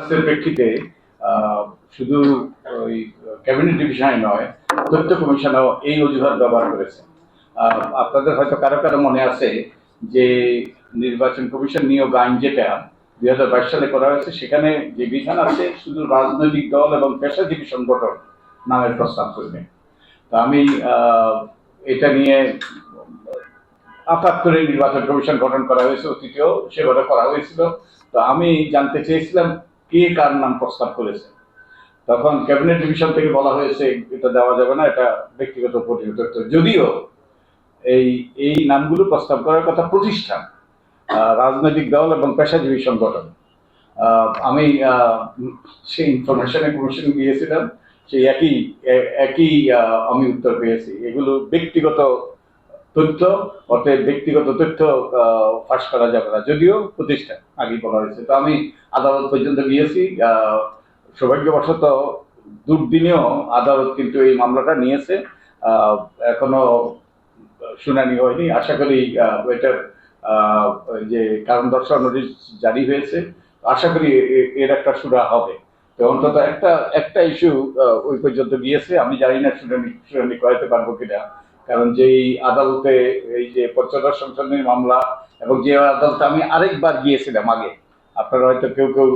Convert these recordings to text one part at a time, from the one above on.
দরখাস্তের প্রেক্ষিতে শুধু ওই ক্যাবিনেট ডিভিশনে নয়, তথ্য কমিশনও এই অজুহাত ব্যবহার করেছে আপনাদের হয়তো কারও কারও মনে আছে যে, নির্বাচন কমিশন নিয়োগ আইন যেটা, দুই হাজার বাইশ সালে করা হয়েছে, সেখানে যে বিধান আছে, শুধু রাজনৈতিক দল এবং পেশাজীবী সংগঠন নামের প্রস্তাব করবে। তো আমি এটা নিয়ে আপাত করে নির্বাচন কমিশন গঠন করা হয়েছে, অতীতেও সেভাবে করা হয়েছিল। তো আমি জানতে চেয়েছিলাম কে কার নাম প্রস্তাব করেছে? তখন ক্যাবিনেট ডিভিশন থেকে বলা হয়েছে, এটা দেওয়া যাবে না, এটা ব্যক্তিগত পরিচিত। যদিও এই এই নামগুলো প্রস্তাব করার কথা প্রতিষ্ঠান রাজনৈতিক দল এবং পেশাজীবী সংগঠন। আমি সেই ইনফরমেশনে কমিশন গিয়েছিলাম, সেই একই একই আমি উত্তর পেয়েছি। এগুলো ব্যক্তিগত তথ্য, অর্থাৎ ব্যক্তিগত তথ্য ফাঁস করা যাবে না। যদিও প্রতিষ্ঠান আগে বলা হয়েছে। তো আমি আদালত পর্যন্ত গিয়েছি সৌভাগ্যবশত দুর্দিনেও আদালত কিন্তু এই মামলাটা নিয়েছে। এখনও শুনানি হয়নি। আশা করি এটার যে কারণ দর্শাও নোটিশ জারি হয়েছে। আশা করি এর একটা সুরা হবে। তো অন্তত একটা একটা ইস্যু ওই পর্যন্ত গিয়েছে আমি জানি না শুনানি শুনানি করাতে পারব কিনা। কারণ যেই আদালতে এই যে পঞ্চদশ সংশোধনী মামলা এবং যে আদালতে আমি আরেকবার গিয়েছিলাম আগে, আপনারা হয়তো কেউ কেউ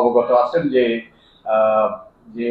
অবগত আছেন যে যে